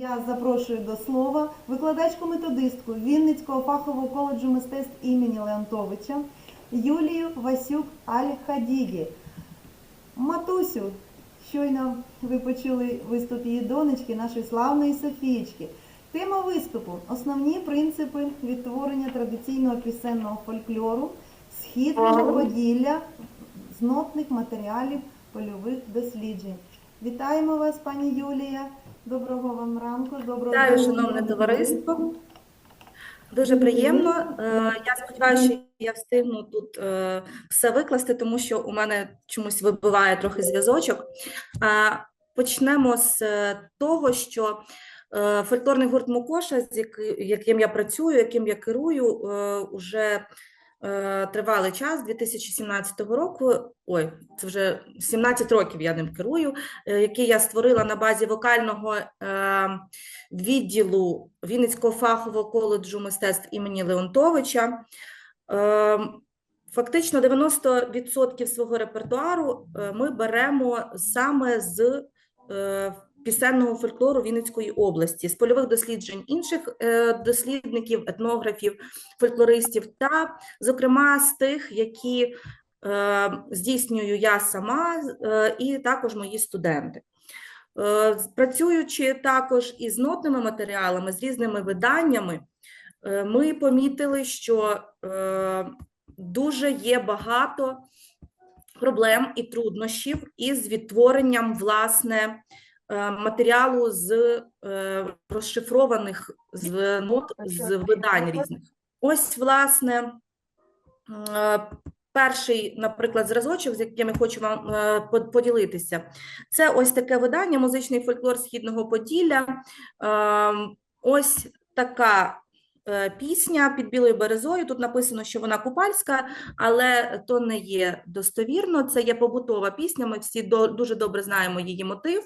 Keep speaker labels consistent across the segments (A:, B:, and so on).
A: Я запрошую до слова викладачку-методистку Вінницького фахового коледжу мистецтв імені Леонтовича Юлію Васюк Аль-Хадігі. Матусю, щойно ви почули виступ її донечки, нашої славної Софієчки. Тема виступу основні принципи відтворення традиційного пісенного фольклору, східного воділля з нотних матеріалів польових досліджень. Вітаємо вас, пані Юлія. Доброго вам ранку. Доброго
B: Вітаю,
A: дня,
B: шановне товариство. Дуже приємно. Е, Я сподіваюся, що я встигну тут е, все викласти, тому що у мене чомусь вибиває трохи зв'язочок. Почнемо з е, того, що е, фольклорний гурт Мукоша, з яки- яким я працюю, яким я керую, е, уже е, тривалий час, 2017 року. Ой, це вже 17 років я ним керую, е, який я створила на базі вокального е, відділу Вінницького фахового коледжу мистецтв імені Леонтовича. Е, Фактично 90% свого репертуару е, ми беремо саме з е, пісенного фольклору Вінницької області, з польових досліджень інших е, дослідників, етнографів, фольклористів, та, зокрема, з тих, які е, здійснюю я сама е, і також мої студенти. Працюючи також із нотними матеріалами, з різними виданнями, ми помітили, що дуже є багато проблем і труднощів із відтворенням власне матеріалу з е, розшифрованих з нот з видань різних. Ось, власне, е, перший, наприклад, зразочок, з яким я хочу вам е, поділитися. Це ось таке видання Музичний фольклор Східного Поділля. Е, Ось така е, пісня під білою березою. Тут написано, що вона купальська, але то не є достовірно. Це є побутова пісня. Ми всі дуже добре знаємо її мотив.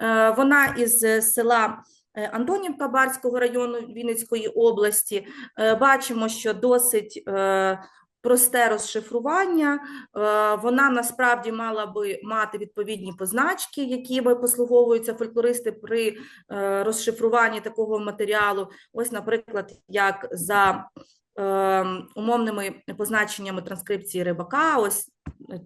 B: Е, Вона із е, села. е, Антонівка Барського району Вінницької області. Е, Бачимо, що досить е, просте розшифрування. Е, Вона насправді мала би мати відповідні позначки, якими послуговуються фольклористи при е, розшифруванні такого матеріалу. Ось, наприклад, як за е, умовними позначеннями транскрипції рибака, ось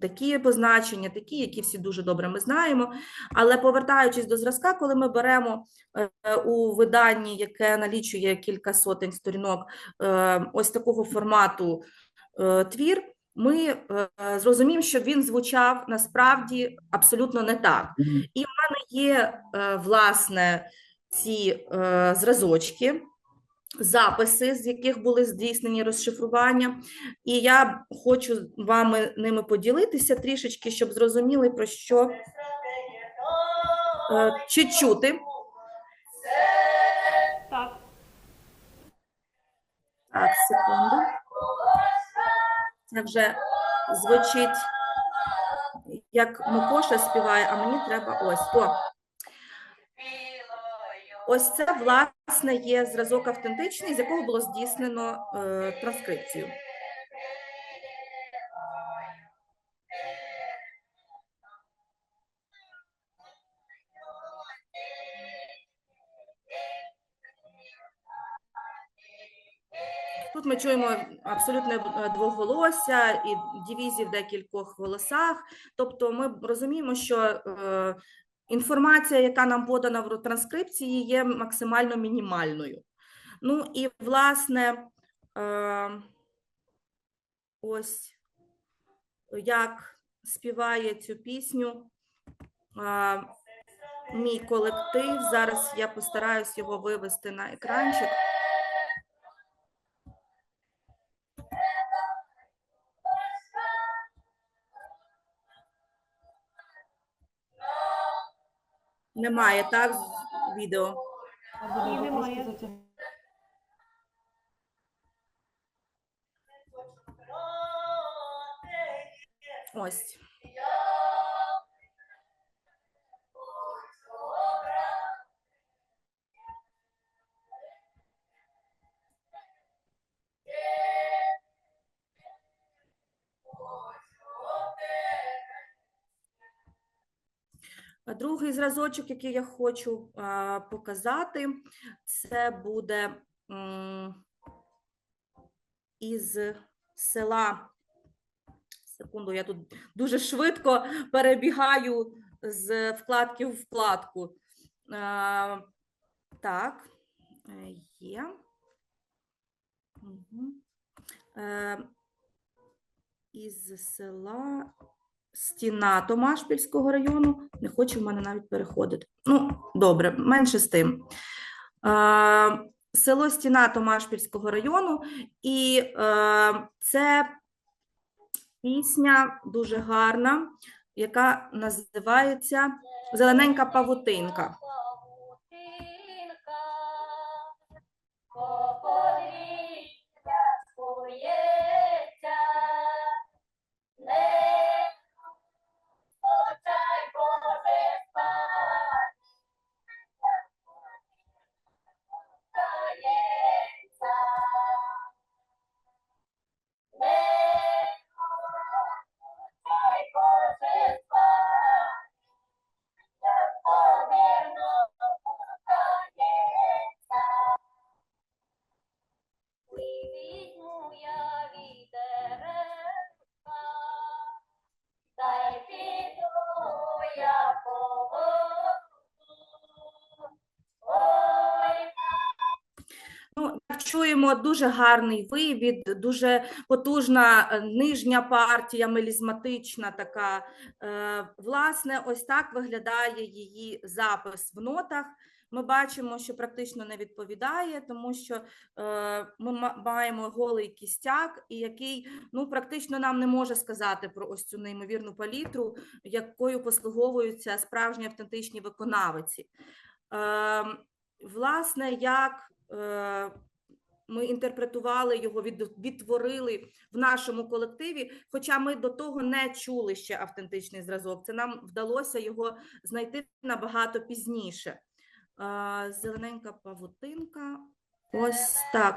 B: такі позначення, такі, які всі дуже добре ми знаємо. Але повертаючись до зразка, коли ми беремо у виданні, яке налічує кілька сотень сторінок, ось такого формату твір, ми е, зрозуміємо, що він звучав насправді абсолютно не так. І в мене є е, власне ці е, зразочки, записи, з яких були здійснені розшифрування. І я хочу вами ними поділитися трішечки, щоб зрозуміли про що е, чи чути.
C: Так.
B: Так, секунду. Це вже звучить, як Микоша співає, а мені треба ось. О. Ось це, власне, є зразок автентичний, з якого було здійснено е, транскрипцію. Тут ми чуємо абсолютне е, двоголосся і дивізії в декількох голосах. Тобто ми розуміємо, що е, інформація, яка нам подана в транскрипції, є максимально мінімальною. Ну і власне, е, ось як співає цю пісню мій колектив. Зараз я постараюсь його вивести на екранчик. Немає, так, з- відео.
C: Ні, немає.
B: Ось. Другий зразочок, який я хочу показати, це буде із села. Секунду, я тут дуже швидко перебігаю з вкладки в вкладку. Так, е, є. Е, із села Стіна Томашпільського району. Не хоче в мене навіть переходити. Ну, добре, менше з тим. Е, село Стіна Томашпільського району, і е, це пісня дуже гарна, яка називається Зелененька павутинка. Чуємо, дуже гарний вивід, дуже потужна е, нижня партія, мелізматична така. Е, Власне, ось так виглядає її запис в нотах. Ми бачимо, що практично не відповідає, тому що е, ми маємо голий кістяк, і який ну, практично нам не може сказати про ось цю неймовірну палітру, якою послуговуються справжні автентичні виконавиці. Е, власне, як ми інтерпретували його, від- відтворили в нашому колективі, хоча ми до того не чули ще автентичний зразок. Це нам вдалося його знайти набагато пізніше. Зелененька павутинка. Ось так.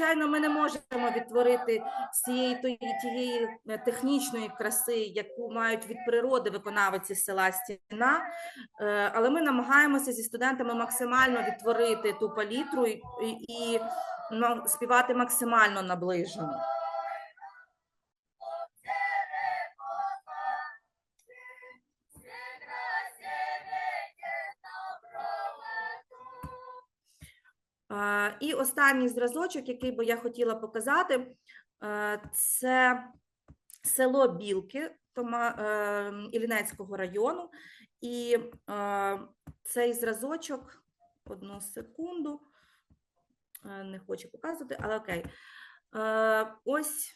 B: Звичайно, ми не можемо відтворити всієї тої- тієї е, технічної краси, яку мають від природи виконавці села Стіна, е, але ми намагаємося зі студентами максимально відтворити ту палітру і, і, і ну, співати максимально наближено. І останній зразочок, який би я хотіла показати, е, це село Білки е, Іллінецького району. І е, цей зразочок, одну секунду, не хочу показувати, але окей. Ось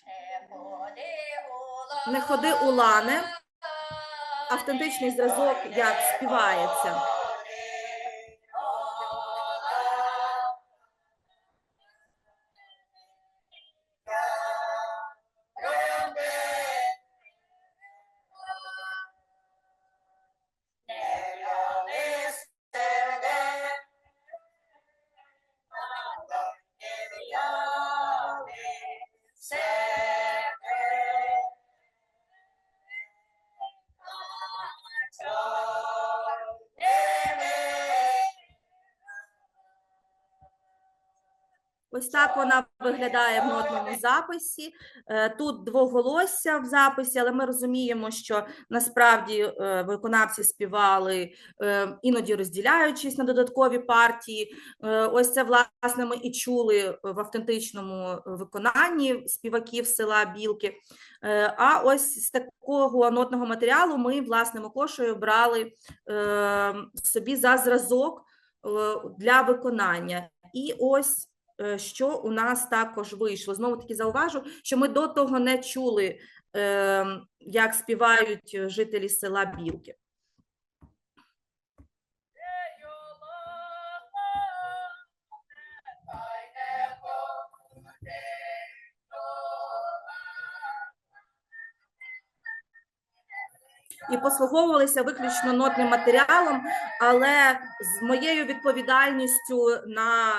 B: Не ходи, Улане. автентичний зразок, як співається. Ось так вона виглядає в нотному записі. Е, Тут двоголосся в записі, але ми розуміємо, що насправді е, виконавці співали е, іноді розділяючись на додаткові партії. Ось це власне ми і чули в автентичному виконанні співаків села Білки. А ось з такого нотного матеріалу ми власне Микошею брали собі за зразок для виконання. І ось Е, що у нас також вийшло. Знову таки зауважу, що ми до того не чули, ем, як співають жителі села Білки. І послуговувалися виключно нотним матеріалом, але з моєю відповідальністю на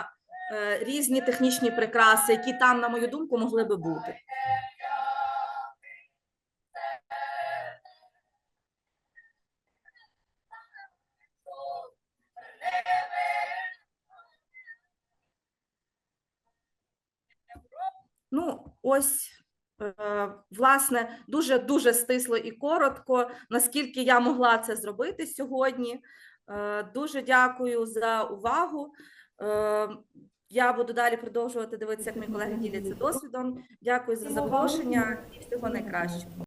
B: різні технічні прикраси, які там, на мою думку, могли би бути. Ну, ось, е, власне, дуже дуже стисло і коротко, наскільки я могла це зробити сьогодні. Е, Дуже дякую за увагу. Я буду далі продовжувати дивитися, як мої колеги діляться досвідом. Дякую за запрошення і всього найкращого.